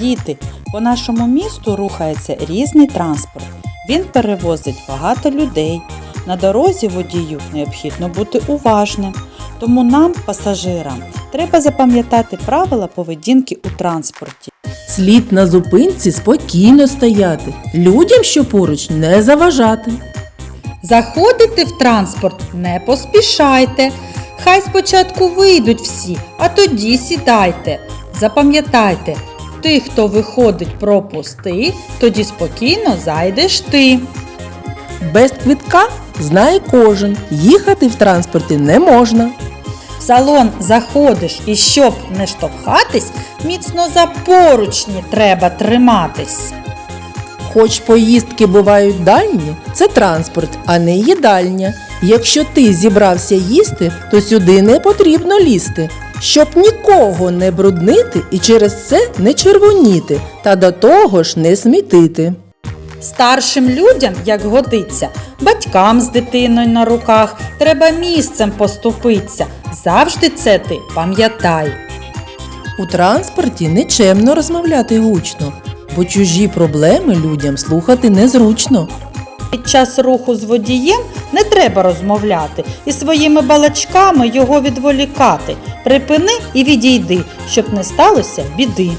Діти, по нашому місту рухається різний транспорт. Він перевозить багато людей. На дорозі водію необхідно бути уважним. Тому нам, пасажирам, треба запам'ятати правила поведінки у транспорті. Слід на зупинці спокійно стояти, людям, що поруч, не заважати. Заходите в транспорт, не поспішайте. Хай спочатку вийдуть всі, а тоді сідайте. Запам'ятайте, ти, хто виходить, пропусти, тоді спокійно зайдеш ти. Без квитка знає кожен, їхати в транспорті не можна. В салон заходиш і щоб не штовхатись, міцно за поручні треба триматись. Хоч поїздки бувають дальні, це транспорт, а не їдальня. Якщо ти зібрався їсти, то сюди не потрібно лізти, щоб нікого не бруднити і через це не червоніти, та до того ж не смітити. Старшим людям, як годиться, батькам з дитиною на руках треба місцем поступитися. Завжди це ти пам'ятай. У транспорті нечемно розмовляти гучно, бо чужі проблеми людям слухати незручно. Під час руху з водієм не треба розмовляти і своїми балачками його відволікати. Припини і відійди, щоб не сталося біди.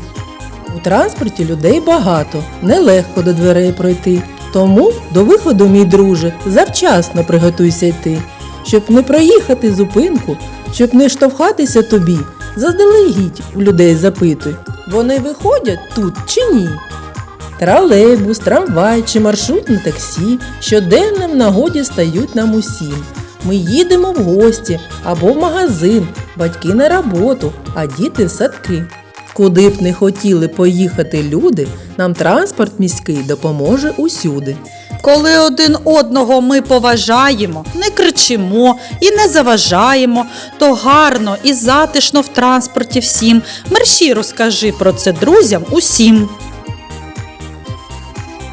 У транспорті людей багато, нелегко до дверей пройти. Тому до виходу, мій друже, завчасно приготуйся йти, щоб не проїхати зупинку, щоб не штовхатися тобі. Заздалегідь у людей запитуй, вони виходять тут чи ні. Тролейбус, трамвай чи маршрутне таксі щоденно в нагоді стають нам усім. Ми їдемо в гості або в магазин, батьки на роботу, а діти в садки. Куди б не хотіли поїхати люди, нам транспорт міський допоможе усюди. Коли один одного ми поважаємо, не кричимо і не заважаємо, то гарно і затишно в транспорті всім. Мерші розкажи про це друзям усім.